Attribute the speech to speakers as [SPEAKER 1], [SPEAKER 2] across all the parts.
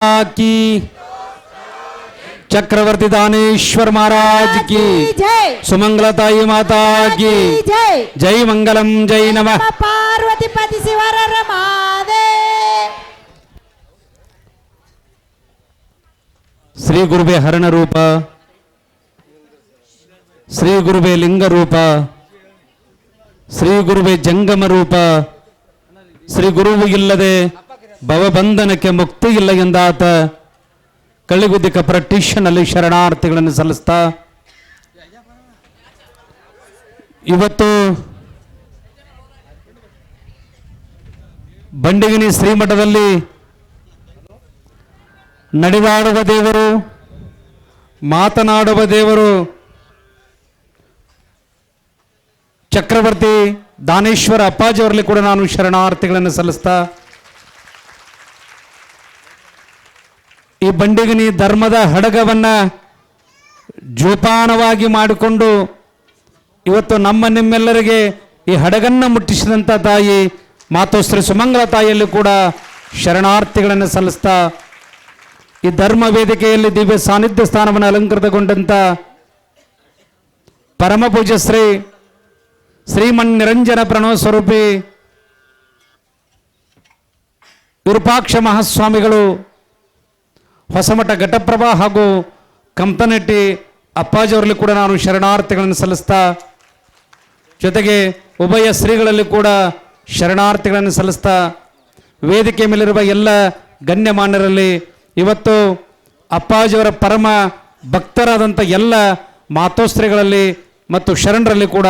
[SPEAKER 1] की चक्रवर्ती दानेश्वर महाराज की
[SPEAKER 2] जय
[SPEAKER 1] सुमंगलताई माता की
[SPEAKER 2] जय
[SPEAKER 1] जय मंगलम जय नमः
[SPEAKER 2] ಪಾರ್ವತಿ ಪತಿ ಶಿವರರ ಮಾದೇ
[SPEAKER 1] ಶ್ರೀ ಗುರುಬೆ ಹರಣ ರೂಪ ಶ್ರೀ ಗುರುಬೆ ಲಿಂಗ ರೂಪ ಶ್ರೀ ಗುರುಬೆ ಜಂಗಮ ರೂಪ ಶ್ರೀ ಗುರುವು ಇಲ್ಲದೆ ಭವಬಂಧನಕ್ಕೆ ಮುಕ್ತಿ ಇಲ್ಲ ಎಂದಾತ ಕಳ್ಳಿಗುದ್ದಿಕ ಅಲ್ಲಿ ಶರಣಾರ್ಥಿಗಳನ್ನು ಸಲ್ಲಿಸ್ತಾ. ಇವತ್ತು ಬಂಡಿಗಿನಿ ಶ್ರೀಮಠದಲ್ಲಿ ನಡೆದಾಡುವ ದೇವರು, ಮಾತನಾಡುವ ದೇವರು ಚಕ್ರವರ್ತಿ ದಾನೇಶ್ವರ ಅಪ್ಪಾಜಿಯವರಲ್ಲಿ ಕೂಡ ನಾನು ಶರಣಾರ್ಥಿಗಳನ್ನು ಸಲ್ಲಿಸ್ತಾ. ಬಂಡಿಗನಿ ಧರ್ಮದ ಹಡಗವನ್ನ ಜೋಪಾನವಾಗಿ ಮಾಡಿಕೊಂಡು ಇವತ್ತು ನಮ್ಮ ನಿಮ್ಮೆಲ್ಲರಿಗೆ ಈ ಹಡಗನ್ನ ಮುಟ್ಟಿಸಿದಂಥ ತಾಯಿ ಮಾತೋಶ್ರೀ ಸುಮಂಗಲ ತಾಯಿಯಲ್ಲಿ ಕೂಡ ಶರಣಾರ್ಥಿಗಳನ್ನು ಸಲ್ಲಿಸ್ತಾ ಈ ಧರ್ಮ ವೇದಿಕೆಯಲ್ಲಿ ದಿವ್ಯ ಸಾನ್ನಿಧ್ಯ ಸ್ಥಾನವನ್ನು ಅಲಂಕೃತಗೊಂಡಂತ ಪರಮ ಪೂಜ್ಯ ಶ್ರೀ ಶ್ರೀಮನ್ ನಿರಂಜನ ಪ್ರಣವ ಸ್ವರೂಪಿ ವಿರೂಪಾಕ್ಷ ಮಹಾಸ್ವಾಮಿಗಳು ಹೊಸಮಠ ಘಟಪ್ರಭಾ ಹಾಗೂ ಕಂಪನಟ್ಟಿ ಅಪ್ಪಾಜಿಯವರಲ್ಲಿ ಕೂಡ ನಾನು ಶರಣಾರ್ಥಿಗಳನ್ನು ಸಲ್ಲಿಸ್ತಾ, ಜೊತೆಗೆ ಉಭಯ ಶ್ರೀಗಳಲ್ಲಿ ಕೂಡ ಶರಣಾರ್ಥಿಗಳನ್ನು ಸಲ್ಲಿಸ್ತಾ, ವೇದಿಕೆ ಮೇಲಿರುವ ಎಲ್ಲ ಗಣ್ಯಮಾನ್ಯರಲ್ಲಿ ಇವತ್ತು ಅಪ್ಪಾಜಿಯವರ ಪರಮ ಭಕ್ತರಾದಂಥ ಎಲ್ಲ ಮಾತೋಸ್ತ್ರಿಗಳಲ್ಲಿ ಮತ್ತು ಶರಣರಲ್ಲಿ ಕೂಡ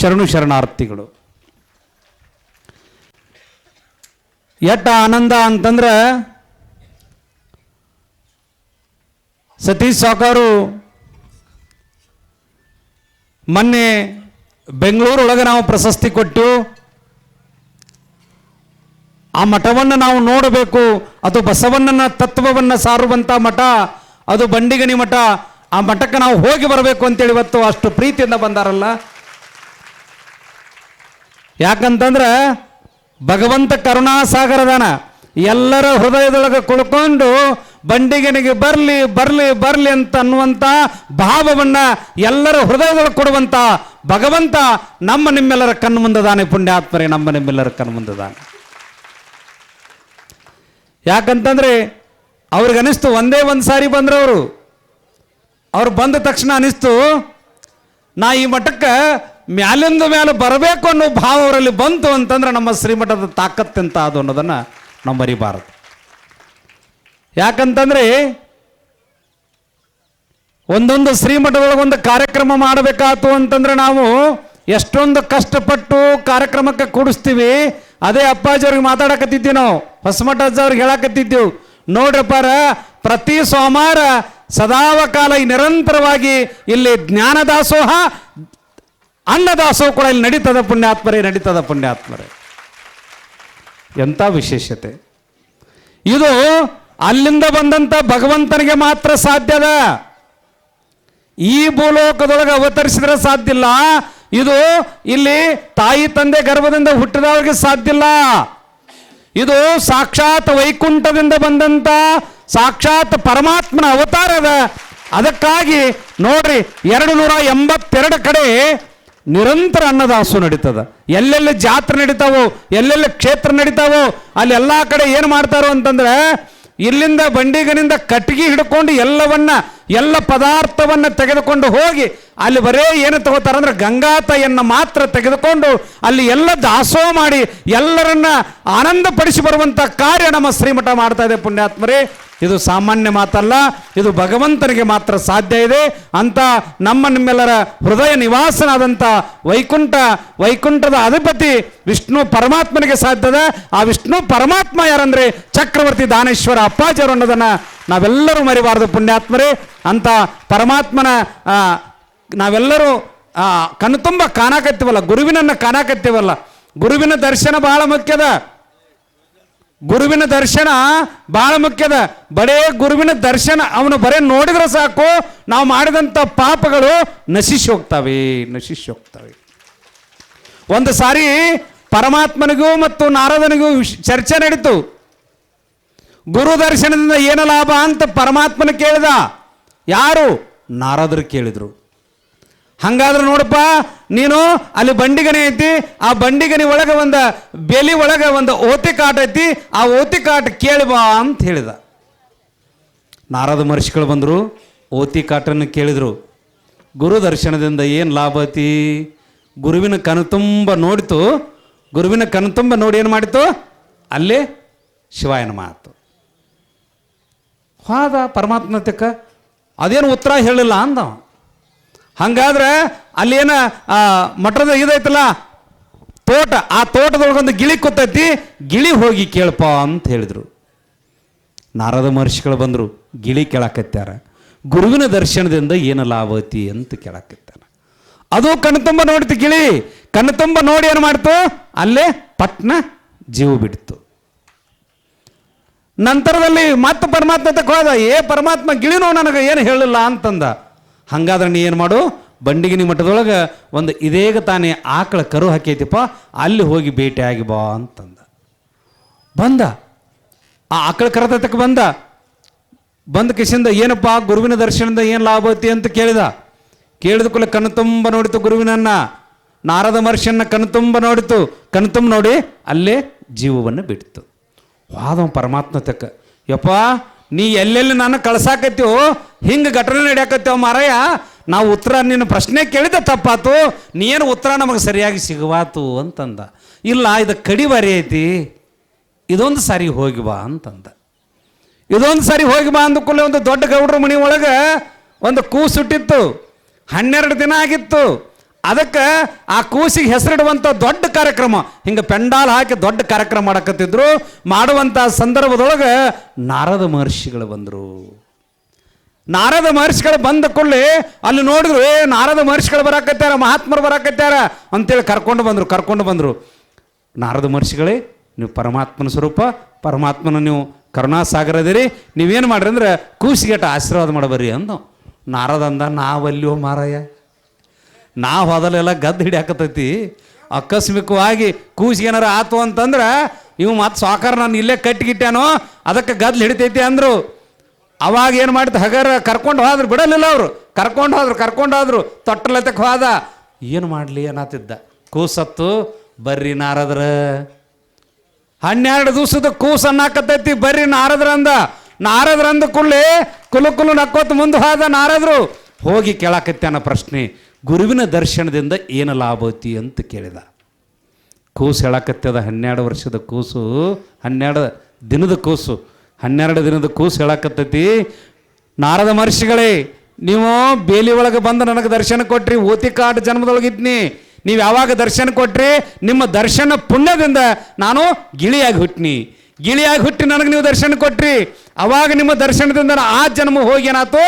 [SPEAKER 1] ಶರಣು ಶರಣಾರ್ಥಿಗಳು. ಎಟ್ಟ ಆನಂದ ಅಂತಂದ್ರೆ ಸತೀಶ್ ಸಾಕಾರು ಮೊನ್ನೆ ಬೆಂಗಳೂರೊಳಗೆ ನಾವು ಪ್ರಶಸ್ತಿ ಕೊಟ್ಟು ಆ ಮಠವನ್ನು ನಾವು ನೋಡಬೇಕು. ಅದು ಬಸವಣ್ಣನ ತತ್ವವನ್ನು ಸಾರುವಂಥ ಮಠ, ಅದು ಬಂಡಿಗಣಿ ಮಠ. ಆ ಮಠಕ್ಕೆ ನಾವು ಹೋಗಿ ಬರಬೇಕು ಅಂತೇಳಿ ಇವತ್ತು ಅಷ್ಟು ಪ್ರೀತಿಯಿಂದ ಬಂದಾರಲ್ಲ. ಯಾಕಂತಂದ್ರೆ ಭಗವಂತ ಕರುಣಾಸಾಗರದಾನ. ಎಲ್ಲರ ಹೃದಯದೊಳಗೆ ಕುಳ್ಕೊಂಡು ಬಂಡಿಗನಿಗೆ ಬರಲಿ ಬರಲಿ ಬರಲಿ ಅಂತ ಅನ್ನುವಂಥ ಭಾವವನ್ನ ಎಲ್ಲರ ಹೃದಯದೊಳಗೆ ಕೊಡುವಂಥ ಭಗವಂತ ನಮ್ಮ ನಿಮ್ಮೆಲ್ಲರ ಕಣ್ಣು ಮುಂದದಾನೆ ಪುಣ್ಯಾತ್ಮರೇ, ನಮ್ಮ ನಿಮ್ಮೆಲ್ಲರ ಕಣ್ಣು ಮುಂದದಾನೆ. ಯಾಕಂತಂದ್ರೆ ಅವ್ರಿಗೆ ಅನಿಸ್ತು ಒಂದೇ ಒಂದು ಸಾರಿ ಬಂದ್ರವರು. ಅವ್ರು ಬಂದ ತಕ್ಷಣ ಅನಿಸ್ತು, ನಾ ಈ ಮಠಕ್ಕೆ ಮ್ಯಾಲಿಂದ ಮ್ಯಾಲೆ ಬರಬೇಕು ಅನ್ನೋ ಭಾವ ಅವರಲ್ಲಿ ಬಂತು ಅಂತಂದ್ರೆ ನಮ್ಮ ಶ್ರೀಮಠದ ತಾಕತ್ತೆಂತ ಅದು ಅನ್ನೋದನ್ನು ನಾವು ಮರಿಬಾರದು. ಯಾಕಂತಂದ್ರೆ ಒಂದೊಂದು ಶ್ರೀಮಠದೊಳಗೆ ಒಂದು ಕಾರ್ಯಕ್ರಮ ಮಾಡಬೇಕಾತು ಅಂತಂದ್ರೆ ನಾವು ಎಷ್ಟೊಂದು ಕಷ್ಟಪಟ್ಟು ಕಾರ್ಯಕ್ರಮಕ್ಕೆ ಕೂಡಿಸ್ತೀವಿ. ಅದೇ ಅಪ್ಪಾಜಿಯವ್ರಿಗೆ ಮಾತಾಡಕತ್ತಿದ್ದೀವಿ ನಾವು. ಹೊಸಮಠ ಅಜ್ಜವ್ರಿಗೆ ಹೇಳಕತ್ತಿದ್ದೀವಿ. ನೋಡ್ರಪ್ಪಾರ ಪ್ರತಿ ಸೋಮವಾರ ಸದಾವಕಾಲ ನಿರಂತರವಾಗಿ ಇಲ್ಲಿ ಜ್ಞಾನ ದಾಸೋಹ ಅನ್ನದಾಸೋಹ ಕೂಡ ಇಲ್ಲಿ ನಡೀತದ ಪುಣ್ಯಾತ್ಮರೇ ನಡೀತದ ಪುಣ್ಯಾತ್ಮರೇ. ಎಂಥ ವಿಶೇಷತೆ. ಇದು ಅಲ್ಲಿಂದ ಬಂದಂತ ಭಗವಂತನಿಗೆ ಮಾತ್ರ ಸಾಧ್ಯದ ಈ ಭೂಲೋಕದೊಳಗೆ ಅವತರಿಸಿದ್ರೆ ಸಾಧ್ಯ ಇಲ್ಲ. ಇದು ಇಲ್ಲಿ ತಾಯಿ ತಂದೆ ಗರ್ಭದಿಂದ ಹುಟ್ಟಿದವರಿಗೆ ಸಾಧ್ಯ ಇಲ್ಲ. ಇದು ಸಾಕ್ಷಾತ್ ವೈಕುಂಠದಿಂದ ಬಂದಂತ ಸಾಕ್ಷಾತ್ ಪರಮಾತ್ಮನ ಅವತಾರ ಅದ. ಅದಕ್ಕಾಗಿ ನೋಡ್ರಿ ಎರಡು ನೂರ ಎಂಬತ್ತೆರಡು ಕಡೆ ನಿರಂತರ ಅನ್ನದಾಸು ನಡೀತದ. ಎಲ್ಲೆಲ್ಲಿ ಜಾತ್ರೆ ನಡೀತಾವೋ, ಎಲ್ಲೆಲ್ಲಿ ಕ್ಷೇತ್ರ ನಡೀತಾವೋ, ಅಲ್ಲಿ ಎಲ್ಲಾ ಕಡೆ ಏನು ಮಾಡ್ತಾರೋ ಅಂತಂದ್ರೆ ಇಲ್ಲಿಂದ ಬಂಡಿಗನಿಂದ ಕಟ್ಟಿಗೆ ಹಿಡ್ಕೊಂಡು ಎಲ್ಲವನ್ನ, ಎಲ್ಲ ಪದಾರ್ಥವನ್ನ ತೆಗೆದುಕೊಂಡು ಹೋಗಿ, ಅಲ್ಲಿ ಬರೇ ಏನು ತಗೋತಾರಂದ್ರೆ ಗಂಗಾ ತಾಯಿಯನ್ನ ಮಾತ್ರ ತೆಗೆದುಕೊಂಡು ಅಲ್ಲಿ ಎಲ್ಲ ದಾಸೋಹ ಮಾಡಿ ಎಲ್ಲರನ್ನ ಆನಂದ ಪಡಿಸಿ ಬರುವಂತ ಕಾರ್ಯ ನಮ್ಮ ಶ್ರೀಮಠ ಮಾಡ್ತಾ ಇದೆ ಪುಣ್ಯಾತ್ಮರೇ. ಇದು ಸಾಮಾನ್ಯ ಮಾತಲ್ಲ, ಇದು ಭಗವಂತನಿಗೆ ಮಾತ್ರ ಸಾಧ್ಯ ಇದೆ. ಅಂತ ನಮ್ಮ ನಿಮ್ಮೆಲ್ಲರ ಹೃದಯ ನಿವಾಸನಾದಂಥ ವೈಕುಂಠ, ವೈಕುಂಠದ ಅಧಿಪತಿ ವಿಷ್ಣು ಪರಮಾತ್ಮನಿಗೆ ಸಾಧ್ಯದ ಆ ವಿಷ್ಣು ಪರಮಾತ್ಮ ಯಾರಂದ್ರೆ? ಚಕ್ರವರ್ತಿ ದಾನೇಶ್ವರ ಅಪ್ಪಾಜಿಯವರು ಅನ್ನೋದನ್ನ ನಾವೆಲ್ಲರೂ ಮರಿಬಾರದು ಪುಣ್ಯಾತ್ಮರೇ. ಅಂತ ಪರಮಾತ್ಮನ ನಾವೆಲ್ಲರೂ ಕಣ್ತುಂಬ ಕಾಣಕತ್ತೀವಲ್ಲ, ಗುರುವಿನನ್ನ ಕಾಣಕತ್ತೀವಲ್ಲ. ಗುರುವಿನ ದರ್ಶನ ಬಹಳ ಮುಖ್ಯದ. ಗುರುವಿನ ದರ್ಶನ ಬಹಳ ಮುಖ್ಯದ. ಬರೇ ಗುರುವಿನ ದರ್ಶನ ಅವನು ಬರೇ ನೋಡಿದ್ರೆ ಸಾಕು, ನಾವು ಮಾಡಿದಂಥ ಪಾಪಗಳು ನಶಿಸಿ ಹೋಗ್ತವೆ ನಶಿಸಿ ಹೋಗ್ತವೆ. ಒಂದು ಸಾರಿ ಪರಮಾತ್ಮನಿಗೂ ಮತ್ತು ನಾರದನಿಗೂ ಚರ್ಚೆ ನಡೀತು. ಗುರು ದರ್ಶನದಿಂದ ಏನು ಲಾಭ ಅಂತ ಪರಮಾತ್ಮನ ಕೇಳಿದ. ಯಾರು? ನಾರದರು ಕೇಳಿದ್ರು. ಹಂಗಾದ್ರೆ ನೋಡಪ್ಪ, ನೀನು ಅಲ್ಲಿ ಬಂಡಿಗನೆ ಐತಿ, ಆ ಬಂಡಿಗನಿ ಒಳಗೆ ಒಂದು ಬೆಲಿ ಒಳಗೆ ಒಂದು ಓತಿ ಕಾಟ ಐತಿ, ಆ ಓತಿ ಕಾಟ ಕೇಳಿ ಬಾ ಅಂತ ಹೇಳಿದ. ನಾರದ ಮಹರ್ಷಿಗಳು ಬಂದರು, ಓತಿ ಕಾಟನ್ನು ಕೇಳಿದರು. ಗುರು ದರ್ಶನದಿಂದ ಏನು ಲಾಭ ಐತಿ? ಗುರುವಿನ ಕಣ್ತುಂಬ ನೋಡಿತು, ಗುರುವಿನ ಕಣ್ತುಂಬ ನೋಡಿ ಏನು ಮಾಡಿತು? ಅಲ್ಲೇ ಶಿವಾಯನ ಮಾತು ಹಾದ ಪರಮಾತ್ಮತಕ್ಕ ಅದೇನು ಉತ್ತರ ಹೇಳಿಲ್ಲ ಅಂದ ಹಂಗಾದ್ರೆ ಅಲ್ಲೇನ ಆ, ಮಠದ ಇದೈತಲ್ಲ ತೋಟ ಆ ತೋಟದೊಳಗೊಂದು ಗಿಳಿ ಕೊತ್ತೈತಿ ಗಿಳಿ ಹೋಗಿ ಕೇಳಪ್ಪ ಅಂತ ಹೇಳಿದ್ರು. ನಾರದ ಮಹರ್ಷಿಗಳು ಬಂದರು ಗಿಳಿ ಕೇಳಾಕತ್ಯಾರ. ಗುರುವಿನ ದರ್ಶನದಿಂದ ಏನು ಲಾಭ ಐತಿ ಅಂತ ಕೇಳಾಕತ್ತಾರ ಅದು ಕಣ್ತುಂಬ ನೋಡ್ತಿ ಗಿಳಿ ಕಣ್ತುಂಬ ನೋಡಿ ಏನು ಮಾಡ್ತು? ಅಲ್ಲೇ ಪಟ್ನ ಜೀವ ಬಿಡ್ತು. ನಂತರದಲ್ಲಿ ಮತ್ತೆ ಪರಮಾತ್ಮ ಹೋದ ಏ ಪರಮಾತ್ಮ ಗಿಳಿನೋ ನನಗೆ ಏನು ಹೇಳಿಲ್ಲ ಅಂತಂದ. ಹಂಗಾದ್ರೆ ನೀ ಏನು ಮಾಡು? ಬಂಡಿಗಿನಿ ಮಠದೊಳಗೆ ಒಂದು ಇದೇಗ ತಾನೇ ಆಕಳ ಕರು ಹಾಕೈತಿಪ್ಪ, ಅಲ್ಲಿ ಹೋಗಿ ಭೇಟಿಯಾಗಿ ಬಾ ಅಂತಂದ. ಬಂದ. ಆ ಆಕಳ ಕರತಕ್ಕೆ ಬಂದ. ಬಂದ ಕಿಶಿಂದ ಏನಪ್ಪ ಗುರುವಿನ ದರ್ಶನದಿಂದ ಏನು ಲಾಭ ಐತಿ ಅಂತ ಕೇಳಿದ. ಕೇಳಿದ ಕೂಡಲೇ ಕಣ್ಣು ತುಂಬ ನೋಡಿತು ಗುರುವಿನನ್ನ. ನಾರದ ಮಹರ್ಷಿಯನ್ನ ಕಣ್ಣು ತುಂಬ ನೋಡಿತು. ಕಣ್ಣು ತುಂಬ ನೋಡಿ ಅಲ್ಲೇ ಜೀವವನ್ನು ಬಿಡ್ತು ವಾದವ ಪರಮಾತ್ಮ ತಕ್ಕ. ಯಪ್ಪ ನೀ ಎಲ್ಲೆಲ್ಲಿ ನಾನು ಕಳ್ಸಾಕತ್ತೀವೋ, ಹಿಂಗೆ ಘಟನೆ ನಡೆಯಾಕತ್ತೀವ ಮಾರಾಯ ನಾವು ಉತ್ತರ ನಿನ್ನ ಪ್ರಶ್ನೆ ಕೇಳಿದ ತಪ್ಪಾತು ನೀನು ಉತ್ತರ ನಮಗೆ ಸರಿಯಾಗಿ ಸಿಗುವಾತು ಅಂತಂದ. ಇಲ್ಲ, ಇದು ಕಡಿಬಾರಿ ಐತಿ, ಇದೊಂದು ಸಾರಿ ಹೋಗಿ ಬಾ ಅಂತಂದ. ಇದೊಂದು ಸಾರಿ ಹೋಗಿ ಬಾ ಅಂದ್ಕೊಳ್ಳೆ ಒಂದು ದೊಡ್ಡ ಗೌಡ್ರ ಮನೆ ಒಳಗೆ ಒಂದು ಕೂ ಸುಟ್ಟಿತ್ತು ಹನ್ನೆರಡು ದಿನ ಆಗಿತ್ತು ಅದಕ್ಕೆ ಆ ಕೂಸಿಗೆ ಹೆಸರಿಡುವಂಥ ದೊಡ್ಡ ಕಾರ್ಯಕ್ರಮ. ಹಿಂಗೆ ಪೆಂಡಾಲ್ ಹಾಕಿ ದೊಡ್ಡ ಕಾರ್ಯಕ್ರಮ ಮಾಡಕತ್ತಿದ್ರು. ಮಾಡುವಂಥ ಸಂದರ್ಭದೊಳಗೆ ನಾರದ ಮಹರ್ಷಿಗಳು ಬಂದರು. ನಾರದ ಮಹರ್ಷಿಗಳು ಬಂದ ಕೂಡಲೇ ಅಲ್ಲಿ ನೋಡಿದ್ರು, ಏ, ನಾರದ ಮಹರ್ಷಿಗಳು ಬರಾಕತ್ಯಾರ, ಮಹಾತ್ಮರು ಬರಾಕತ್ಯಾರ ಅಂತೇಳಿ ಕರ್ಕೊಂಡು ಬಂದರು ಕರ್ಕೊಂಡು ಬಂದರು. ನಾರದ ಮಹರ್ಷಿಗಳೇ, ನೀವು ಪರಮಾತ್ಮನ ಸ್ವರೂಪ, ಪರಮಾತ್ಮನ ನೀವು ಕರುಣಾಸಾಗರದಿರಿ, ನೀವೇನು ಮಾಡ್ರಿ ಅಂದ್ರೆ ಕೂಸಿಗೆಟ ಆಶೀರ್ವಾದ ಮಾಡಬರ್ರಿ ಅಂದು ನಾರದ ಅಂದ ನಾವಲ್ಲಿಯೋ ಮಾರಾಯ ನಾವು ಅದಲ್ಲೆಲ್ಲ ಗದ್ದು ಹಿಡಿಯಾಕತೈತಿ ಆಕಸ್ಮಿಕವಾಗಿ ಕೂಸಿಗೆ ಏನಾರ ಆತು ಅಂತಂದ್ರೆ ಇವು ಮತ್ತೆ ಸಾಕಾರ ನಾನು ಇಲ್ಲೇ ಕಟ್ಟಿಗಿಟ್ಟಾನೋ ಅದಕ್ಕೆ ಗದ್ಲು ಹಿಡಿತೈತಿ ಅಂದರು. ಅವಾಗ ಏನು ಮಾಡಿತು ಹಗರ ಕರ್ಕೊಂಡು ಹೋದ್ರು, ಬಿಡಲಿಲ್ಲ ಅವರು. ಕರ್ಕೊಂಡು ಹೋದ್ರು ಕರ್ಕೊಂಡು ಹೋದ್ರು ತೊಟ್ಟಲತಕ್ಕೆ ಹೋದ. ಏನು ಮಾಡಲಿ ಅನ್ನತ್ತಿದ್ದ. ಕೂಸತ್ತು ಬರ್ರಿ ನಾರದ್ರ. ಹನ್ನೆರಡು ದಿವಸದ ಕೂಸು ಅನ್ನಾಕತ್ತೈತಿ, ಬರ್ರಿ ನಾರದ್ರಂದ ನಾರದ್ರಂದ ಕುಳ್ಳಿ ಕುಲು ಕುಲು ನಕ್ಕೋತ ಮುಂದೆ ಹೋದ ನಾರದ್ರು. ಹೋಗಿ ಕೇಳಾಕತ್ಯಾನ ಪ್ರಶ್ನೆ. ಗುರುವಿನ ದರ್ಶನದಿಂದ ಏನು ಲಾಭ ಐತಿ ಅಂತ ಕೇಳಿದ. ಕೂಸು ಹೇಳಕತ್ತದ ಹನ್ನೆರಡು ವರ್ಷದ ಕೂಸು, ಹನ್ನೆರಡು ದಿನದ ಕೂಸು, ಹನ್ನೆರಡು ದಿನದ ಕೂಸು ಹೇಳಕತ್ತೈತಿ. ನಾರದ ಮಹರ್ಷಿಗಳೇ, ನೀವು ಬೇಲಿ ಒಳಗೆ ಬಂದು ನನಗೆ ದರ್ಶನ ಕೊಟ್ರಿ ಓತಿಕಾಟ್ ಜನ್ಮದೊಳಗಿದ್ನಿ ನೀವು ಯಾವಾಗ ದರ್ಶನ ಕೊಟ್ರಿ, ನಿಮ್ಮ ದರ್ಶನ ಪುಣ್ಯದಿಂದ ನಾನು ಗಿಳಿಯಾಗಿ ಹುಟ್ಟಿನಿ ಗಿಳಿಯಾಗಿ ಹುಟ್ಟಿ ನನಗೆ ನೀವು ದರ್ಶನ ಕೊಟ್ರಿ. ಅವಾಗ ನಿಮ್ಮ ದರ್ಶನದಿಂದ ಆ ಜನ್ಮ ಹೋಗಿ ಏನಾಯ್ತು?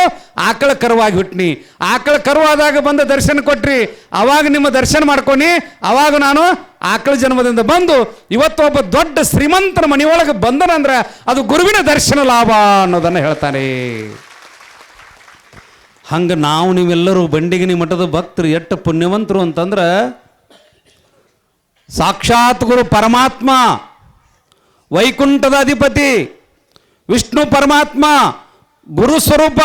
[SPEAKER 1] ಆಕಳ ಕರುವಾಗಿ ಹುಟ್ಟಿನಿ ಆಕಳ ಕರುವಾದಾಗ ಬಂದ ದರ್ಶನ ಕೊಟ್ರಿ. ಅವಾಗ ನಿಮ್ಮ ದರ್ಶನ ಮಾಡ್ಕೊನಿ. ಅವಾಗ ನಾನು ಆಕಳ ಜನ್ಮದಿಂದ ಬಂದು ಇವತ್ತು ಒಬ್ಬ ದೊಡ್ಡ ಶ್ರೀಮಂತನ ಮನೆಯೊಳಗೆ ಬಂದನಂದ್ರೆ ಅದು ಗುರುವಿನ ದರ್ಶನ ಲಾಭ ಅನ್ನೋದನ್ನು ಹೇಳ್ತಾನೆ. ಹಂಗೆ ನಾವು ನೀವೆಲ್ಲರೂ ಬಂಡಿಗಿನಿ ಮಠದ ಭಕ್ತರು ಎಷ್ಟು ಪುಣ್ಯವಂತರು ಅಂತಂದ್ರೆ ಸಾಕ್ಷಾತ್ ಗುರು ಪರಮಾತ್ಮ. ವೈಕುಂಠದ ಅಧಿಪತಿ, ವಿಷ್ಣು ಪರಮಾತ್ಮ, ಗುರು ಸ್ವರೂಪ,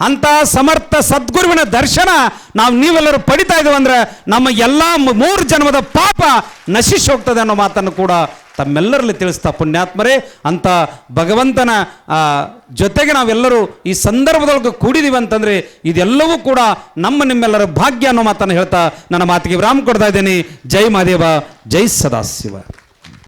[SPEAKER 1] ಅಂತ ಸಮರ್ಥ ಸದ್ಗುರುವಿನ ದರ್ಶನ ನಾವು ನೀವೆಲ್ಲರೂ ಪಡಿತಾ ಇದ್ದೇವೆ ಅಂದ್ರೆ ನಮ್ಮ ಎಲ್ಲ ಮೂರು ಜನ್ಮದ ಪಾಪ ನಶಿಸಿ ಹೋಗ್ತದೆ ಅನ್ನೋ ಮಾತನ್ನು ಕೂಡ ತಮ್ಮೆಲ್ಲರಲ್ಲಿ ತಿಳಿಸ್ತಾ ಪುಣ್ಯಾತ್ಮರೇ. ಅಂತ ಭಗವಂತನ ಜೊತೆಗೆ ನಾವೆಲ್ಲರೂ ಈ ಸಂದರ್ಭದೊಳಗೆ ಕೂಡಿದೀವಿ ಅಂತಂದ್ರೆ ಇದೆಲ್ಲವೂ ಕೂಡ ನಮ್ಮ ನಿಮ್ಮೆಲ್ಲರ ಭಾಗ್ಯ ಅನ್ನೋ ಮಾತನ್ನು ಹೇಳ್ತಾ ನನ್ನ ಮಾತಿಗೆ ವಿರಾಮ ಕೊಡ್ತಾ ಇದ್ದೀನಿ. ಜೈ ಮಹಾದೇವ, ಜೈ ಸದಾಶಿವ.